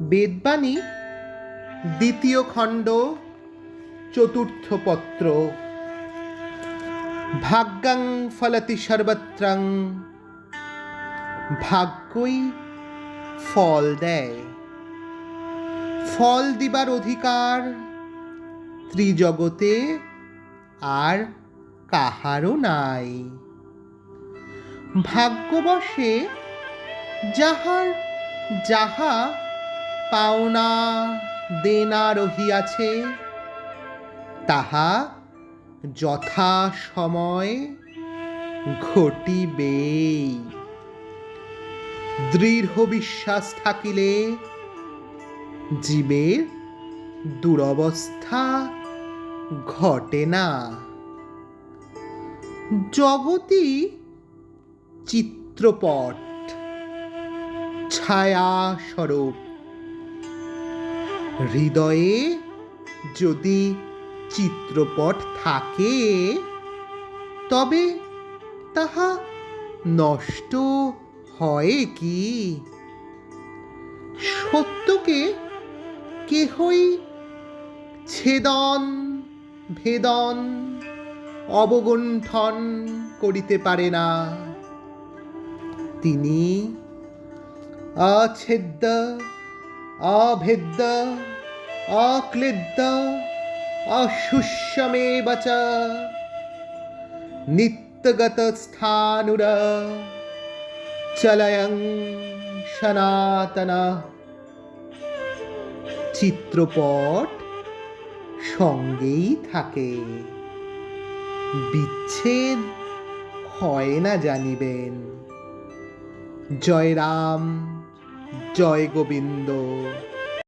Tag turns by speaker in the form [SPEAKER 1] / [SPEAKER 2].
[SPEAKER 1] বেদবাণী, দ্বিতীয় খণ্ড, চতুর্থ পত্র। ভাগ্যাং ফলতি সর্বত্রাং, ভাগ্যই ফল দেয়। ফল দিবার অধিকার ত্রিজগতে আর কাহারও নাই। ভাগ্যবশে যাহার যাহা পাওনা দেনা রহিয়াছে, তাহা যথা সময় ঘটিবেই দৃঢ় বিশ্বাস থাকিলে জীবের দুরবস্থা ঘটে না। জগতি চিত্রপট, ছায়া স্বরূপ হৃদয়ে যদি চিত্রপট থাকে, তবে তাহা নষ্ট হয় কি? সত্যকে কেহই ছেদন, ভেদন, অবগুণ্ঠন করিতে পারে না। তিনি অছেদ্য অভেদ্য অক্লিদ্য অশুষ্যমেব চ। নিত্যগত স্থানুর, চলয়ং সনাতন। চিত্রপট সঙ্গেই থাকে। বিচ্ছেদ হয় না জানিবেন। জয় রাম জয় গোবিন্দ।